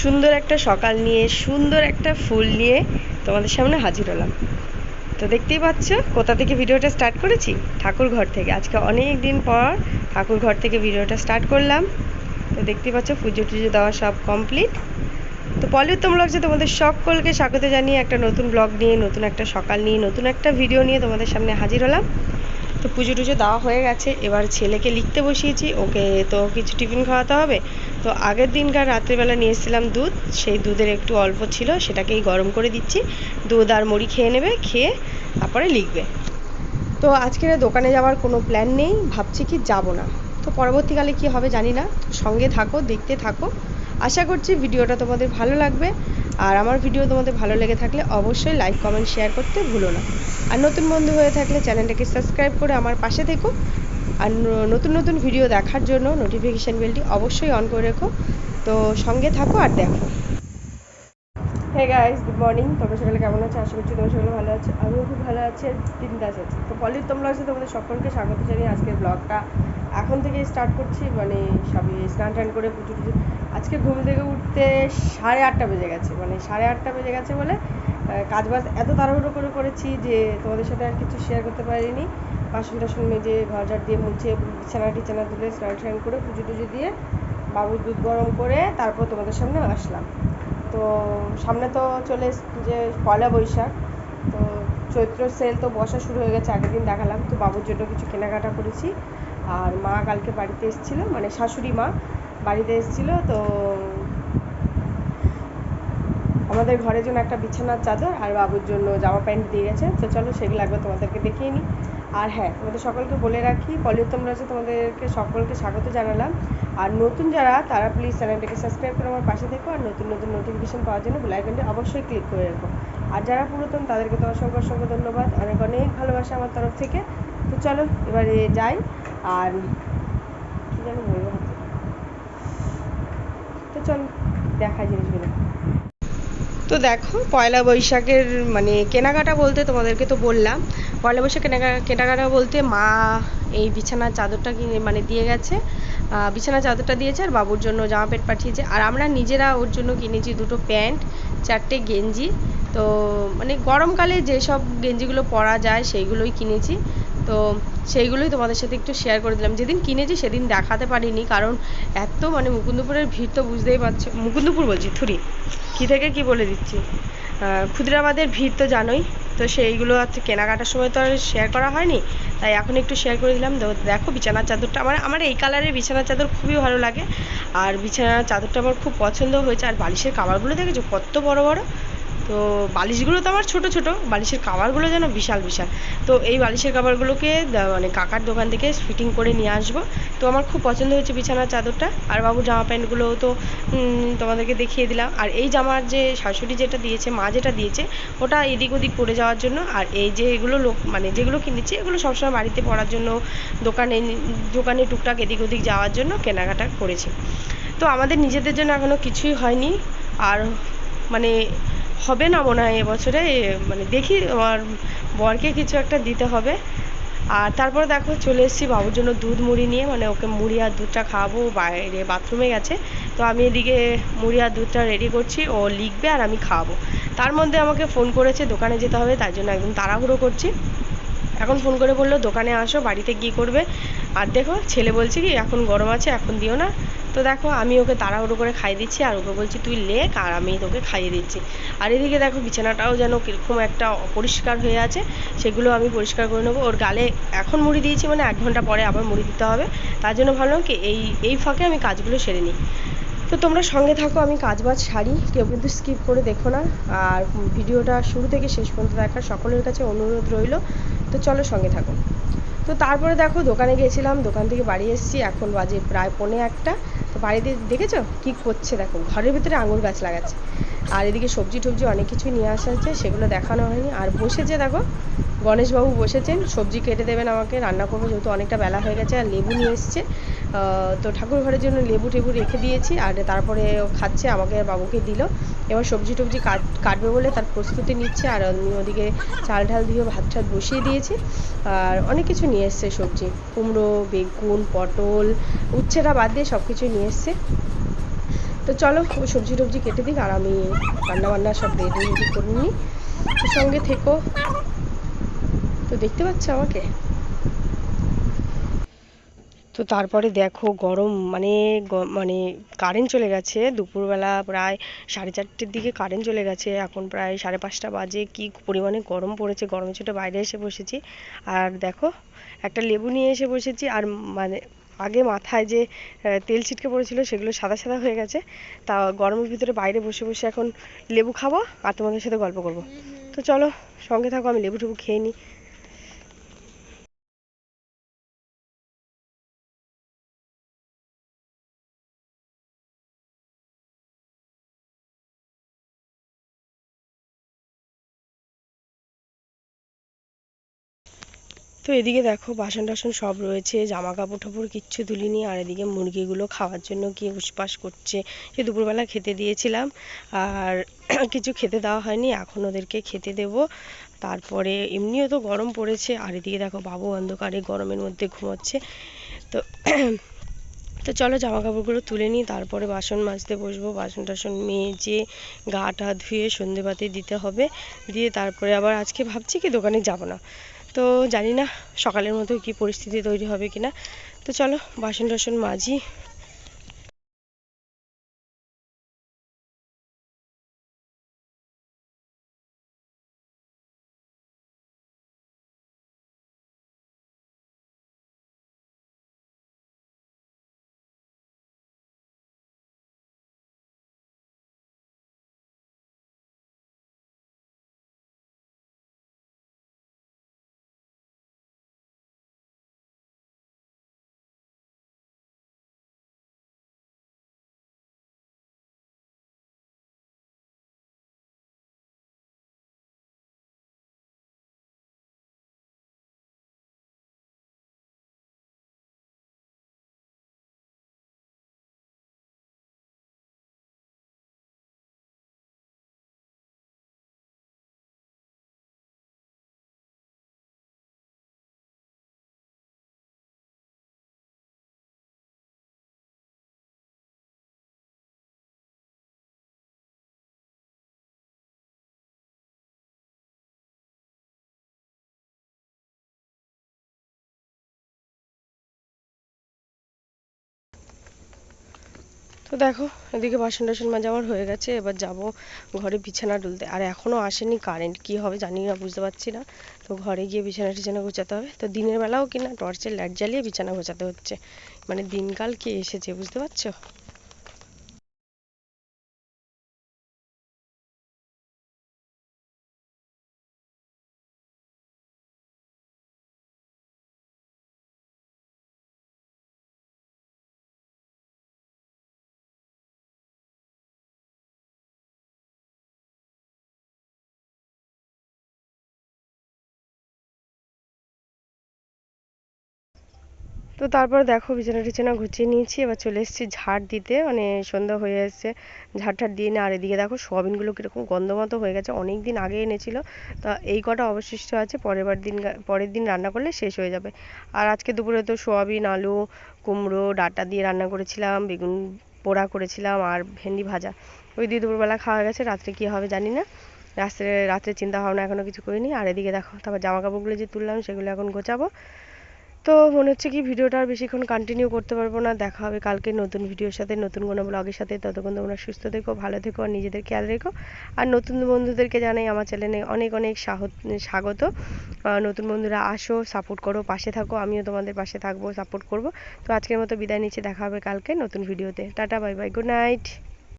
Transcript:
সুন্দর একটা সকাল নিয়ে, সুন্দর একটা ফুল নিয়ে তোমাদের সামনে হাজির হলাম। তো দেখতেই পাচ্ছ, কোথা থেকে ভিডিওটা স্টার্ট করেছি? ঠাকুর ঘর থেকে। আজকে অনেক দিন পর ঠাকুর ঘর থেকে ভিডিওটা স্টার্ট করলাম। তো দেখতেই পাচ্ছ, পুজো টুজো দেওয়া সব কমপ্লিট তো পলিউত্তম ব্লগসে তোমাদের সকলকে স্বাগত জানিয়ে একটা নতুন ব্লগ নিয়ে, নতুন একটা সকাল নিয়ে, নতুন একটা ভিডিও নিয়ে তোমাদের সামনে হাজির হলাম। তো পুজো টুজো দেওয়া হয়ে গেছে। এবার ছেলেকে লিখতে বসিয়েছি। ওকে তো কিছু টিফিন খাওয়াতে হবে। তো আগের দিনকার রাত্রিবেলা নিয়ে এসেছিলাম দুধ, সেই দুধের একটু অল্প ছিল, সেটাকেই গরম করে দিচ্ছি। দুধ আর মুড়ি খেয়ে নেবে, খেয়ে তারপরে লিখবে। তো আজকের দোকানে যাওয়ার কোনো প্ল্যান নেই, ভাবছি কি যাব না। তো পরবর্তীকালে কি হবে জানি না, সঙ্গে থাকো, দেখতে থাকো। আশা করছি ভিডিওটা তোমাদের ভালো লাগবে। আর আমার ভিডিও তোমাদের ভালো লেগে থাকলে অবশ্যই লাইক কমেন্ট শেয়ার করতে ভুলো না। আর নতুন বন্ধু হয়ে থাকলে চ্যানেলটাকে সাবস্ক্রাইব করে আমার পাশে থেকো। আর নতুন নতুন ভিডিও দেখার জন্য নোটিফিকেশান বেলটি অবশ্যই অন করে রেখো। তো সঙ্গে থাকো আর দেখো। হে গাইস গুড মর্নিং তোমরা সকালে কেমন আছো? আশা করছি তোমরা সকালে ভালো আছো। আমিও খুব ভালো আছি আর বিন্দাস আছি। তো পলির তোমরা আছে তোমাদের সকলকে স্বাগত জানিয়ে আজকের ব্লগটা এখন থেকে স্টার্ট করছি। মানে সবই স্নান টান করে পুজো টুজো আজকে ঘুম থেকে উঠতে সাড়ে আটটা বেজে গেছে। মানে সাড়ে আটটা বেজে গেছে বলে কাজ বাজ এত তাড়াহুড়ো করে করেছি যে তোমাদের সাথে আর কিছু শেয়ার করতে পারিনি। বাসন টাসন মেজে ঘর ঝাড় দিয়ে মুছে বিছানা টিছানা তুলে স্নান টান করে পুজো টুজো দিয়ে বাবুর দুধ গরম করে তারপর তোমাদের সামনে আসলাম। তো সামনে তো চলে যে পয়লা বৈশাখ, তো চৈত্র সেল তো বসা শুরু হয়ে গেছে, আগের দিন দেখালাম, তো বাবুর জন্য কিছু কেনাকাটা করেছি। আর মা কালকে বাড়িতে এসেছিল মানে শাশুড়ি মা বাড়িতে এসেছিল, তো আমাদের ঘরের জন্য একটা বিছানার চাদর আর বাবুর জন্য জামা প্যান্ট দিয়ে গেছে। তো চলো সেগুলো একবার তোমাদেরকে দেখিয়ে নিই। আর হ্যাঁ তোমাদের সকলকে বলে রাখি পলিউত্তম রয়েছে তোমাদেরকে সকলকে স্বাগত জানালাম। আর নতুন যারা, তারা প্লিজ চ্যানেলটাকে সাবস্ক্রাইব করে আমার পাশে থেকো আর নতুন নতুন নোটিফিকেশন পাওয়ার জন্য বেল আইকনটি অবশ্যই ক্লিক করে রাখো। আর যারা পুরাতন, তাদেরকে তো অসংখ্য অসংখ্য ধন্যবাদ। অনেক অনেক ভালোবাসা আমার তরফ থেকে। তো চলো, এবারে যাই। আর কী জানি বলব তো চলো দেখাই জিনিসগুলো। তো দেখো, পয়লা বৈশাখের মানে কেনাকাটা বলতে তোমাদেরকে তো বললাম। পয়লা বৈশাখ কেনাকা- কেনাকাটা বলতে মা এই বিছানার চাদরটা কিনে মানে দিয়ে গেছে। বিছানার চাদরটা দিয়েছে আর বাবুর জন্য জামা প্যান্ট পাঠিয়েছে। আর আমরা নিজেরা ওর জন্য কিনেছি দুটো প্যান্ট, চারটে গেঞ্জি। তো মানে গরমকালে যেসব গেঞ্জিগুলো পরা যায়, সেইগুলোই কিনেছি। তো সেইগুলোই তোমাদের সাথে একটু শেয়ার করে দিলাম। যেদিন কিনেছি সেদিন দেখাতে পারিনি, কারণ এত মানে মুকুন্দপুরের ভিড় তো বুঝতেই পারছ। মুকুন্দপুর বলছি, থুরি। কী থেকে কি বলে দিচ্ছি? খুদিরাবাদের ভিড় তো জানোই, তো সেইগুলো আর কেনাকাটার সময় তো আর শেয়ার করা হয়নি। তাই এখন একটু শেয়ার করে দিলাম। দেখো, বিছানার চাদরটা আমার আমার এই কালারের বিছানার চাদর খুবই ভালো লাগে। আর বিছানার চাদরটা আমার খুব পছন্দ হয়েছে। আর বালিশের কাভারগুলো দেখেছ? কত বড় বড়। তো বালিশগুলো তো আমার ছোট ছোট, বালিশের কাভারগুলো যেন বিশাল বিশাল। তো এই বালিশের কাভারগুলোকে মানে কাকার দোকান থেকে ফিটিং করে নিয়ে আসব। তো আমার খুব পছন্দ হয়েছে বিছানার চাদরটা। আর বাবুর জামা প্যান্টগুলোও তো তোমাদেরকে দেখিয়ে দিলাম। আর এই জামার যে শাশুড়ি যেটা দিয়েছে, মা যেটা দিয়েছে, ওটা এদিক ওদিক পরে যাওয়ার জন্য। আর এই যে এগুলো লোক মানে যেগুলো কিনেছি, এগুলো সবসময় বাড়িতে পরার জন্য, দোকানে দোকানে টুকটাক এদিক ওদিক যাওয়ার জন্য কেনাকাটা করেছি। তো আমাদের নিজেদের জন্য এখনও কিছুই হয়নি। আর মানে হবে না মনে হয় এবছরে মানে দেখি আমার বরকে কিছু একটা দিতে হবে। আর তারপরে দেখো চলে এসেছি বাবুর জন্য দুধ মুড়ি নিয়ে মানে ওকে মুড়ি আর দুধটা খাওয়াবো বাইরে বাথরুমে গেছে। তো আমি এদিকে মুড়ি আর দুধটা রেডি করছি, ও লিখবে আর আমি খাওয়াবো। তার মধ্যে আমাকে ফোন করেছে দোকানে যেতে হবে তাই জন্য একদম তাড়াহুড়ো করছি। এখন ফোন করে বলল, দোকানে আসো, বাড়িতে গিয়ে করবে? আর দেখো ছেলে বলছে কি, এখন গরম আছে, এখন দিও না। তো দেখো, আমি ওকে তাড়াহুড়ো করে খাইয়ে দিচ্ছি আর ওকে বলছি, তুই লেখ আর আমি তোকে খাইয়ে দিচ্ছি। আর এদিকে দেখো, বিছানাটাও যেন কীরকম একটা অপরিষ্কার হয়ে আছে, সেগুলো আমি পরিষ্কার করে নেব। ওর গালে এখন মুড়ি দিয়েছি মানে এক ঘণ্টা পরে আবার মুড়ি দিতে হবে। তার জন্য ভাবলাম কি, এই এই ফাঁকে আমি কাজগুলো সেরে নিই। তো তোমরা সঙ্গে থাকো, আমি কাজ বাজ সারি, কেউ কিন্তু স্কিপ করে দেখো না। আর ভিডিওটা শুরু থেকে শেষ পর্যন্ত দেখার সকলের কাছে অনুরোধ রইল। তো চলো সঙ্গে থাকো। তো তারপরে দেখো, দোকানে গেছিলাম, দোকান থেকে বাড়ি এসেছি, এখন বাজে প্রায় পৌনে একটা। তো বাড়িতে দেখেছ? কি করছে দেখো, ঘরের ভিতরে আঙুর গাছ লাগাচ্ছে। আর এদিকে সবজি টবজি অনেক কিছুই নিয়ে আসা হচ্ছে, সেগুলো দেখানো হয়নি। আর বসেছে দেখো গণেশবাবু বসেছেন, সবজি কেটে দেবেন আমাকে, রান্না করব যেহেতু অনেকটা বেলা হয়ে গেছে আর লেবু নিয়ে এসছে। তো ঠাকুর ঘরের জন্য লেবু টেবু রেখে দিয়েছি আর তারপরে ও খাচ্ছে, আমাকে বাবুকে দিল। এবার সবজি টবজি কাট, কাটবে বলে তার প্রস্তুতি নিচ্ছে আর আমি ওদিকে চাল ঢাল দিয়ে ভাত টাত বসিয়ে দিয়েছি। আর অনেক কিছু নিয়ে এসছে, সবজি। কুমড়ো, বেগুন, পটল, উচ্ছেটা বাদ দিয়ে সব কিছু নিয়ে এসছে। তো চলো সবজি টবজি কেটে দিক আর আমি রান্না বান্না সব রেডি রেডি করে নিই। সঙ্গে থেকো। তো দেখতে পাচ্ছ আমাকে? তো তারপরে দেখো গরম মানে মানে কারেন্ট চলে গেছে। দুপুরবেলা প্রায় সাড়ে চারটের দিকে কারেন্ট চলে গেছে। এখন প্রায় সাড়ে পাঁচটা বাজে। কি পরিমাণে গরম পড়েছে, গরমে ছোটো বাইরে এসে বসেছি। আর দেখো, একটা লেবু নিয়ে এসে বসেছি। আর মানে আগে মাথায় যে তেল ছিটকে পড়েছিল সেগুলো সাদা সাদা হয়ে গেছে। তা গরমের ভিতরে বাইরে বসে বসে এখন লেবু খাব আর তোমাদের সাথে গল্প করব। তো চলো, সঙ্গে থাকো, আমি লেবু টেবু খেয়ে নিই তো এদিকে দেখো বাসন টাসন সব রয়েছে জামা কাপড় টাপড় কিচ্ছু তুলিনি, আর এদিকে মুরগিগুলো খাওয়ার জন্য কি উসপাস করছে। সে দুপুরবেলা খেতে দিয়েছিলাম, আর কিছু খেতে দেওয়া হয়নি, এখন ওদেরকে খেতে দেব। তারপরে এমনিও তো গরম পড়েছে, আর এদিকে দেখো বাবু অন্ধকারে গরমের মধ্যে ঘুমোচ্ছে। তো তো চলো জামা কাপড়গুলো তুলে নিই, তারপরে বাসন মাজতে বসবো। বাসন টাসন মেজে গা টা ধুয়ে সন্ধেবাতি দিতে হবে। দিয়ে তারপরে আবার আজকে ভাবছি কি দোকানে যাব না। তো জানি না সকালের মতো কি পরিস্থিতি তৈরি হবে কিনা। তো চলো বাসন টাসন মাজি। তো দেখো, এদিকে বাসন টাসন মাজা আমার হয়ে গেছে, এবার যাব ঘরে বিছানা ডুলতে আর এখনও আসেনি কারেন্ট কি হবে জানি না, বুঝতে পারছি না। তো ঘরে গিয়ে বিছানা টিছানা গোছাতে হবে। তো দিনের বেলাও কিনা টর্চের লাইট জ্বালিয়ে বিছানা গোছাতে হচ্ছে। মানে দিনকাল কে এসেছে, বুঝতে পারছ? তো তারপর দেখো বিছানা টিছানা গুছিয়ে নিয়েছি, এবার চলে এসেছি ঝাড় দিতে মানে সন্ধ্যা হয়ে এসেছে। ঝাড় ঠাড় দিয়ে না, আর এদিকে দেখো সোয়াবিনগুলো কীরকম গন্ধ মতো হয়ে গেছে অনেক দিন আগে এনেছিল। তা এই কটা অবশিষ্ট আছে পরের বার দিন পরের দিন রান্না করলে শেষ হয়ে যাবে। আর আজকে দুপুরে তো সোয়াবিন, আলু, কুমড়ো, ডাঁটা দিয়ে রান্না করেছিলাম, বেগুন পোড়া করেছিলাম, আর ভেন্ডি ভাজা। ওই দিয়ে দুপুরবেলা খাওয়া গেছে, রাত্রে কী হবে জানি না। রাত্রে রাত্রে চিন্তা ভাবনা এখনও কিছু করিনি। আর এদিকে দেখো, তারপর জামা কাপড়গুলো যে তুললাম, সেগুলো এখন গোছাবো। তো মনে হচ্ছে কি ভিডিওটা আর বেশিক্ষণ কন্টিনিউ করতে পারব না। দেখা হবে কালকে নতুন ভিডিওর সাথে, নতুন কোনো ব্লগের সাথে। ততক্ষণ তোমরা সুস্থ থেকো, ভালো থেকো আর নিজেদের খেয়াল রেখো। আর নতুন বন্ধুদেরকে জানাই আমার চ্যানেলে অনেক অনেক স্বাগত। নতুন বন্ধুরা আসো সাপোর্ট করো, পাশে থাকো। আমিও তোমাদের পাশে থাকব সাপোর্ট করব। তো আজকের মতো বিদায় নিচ্ছি, দেখা হবে কালকে নতুন ভিডিওতে tata bye bye good night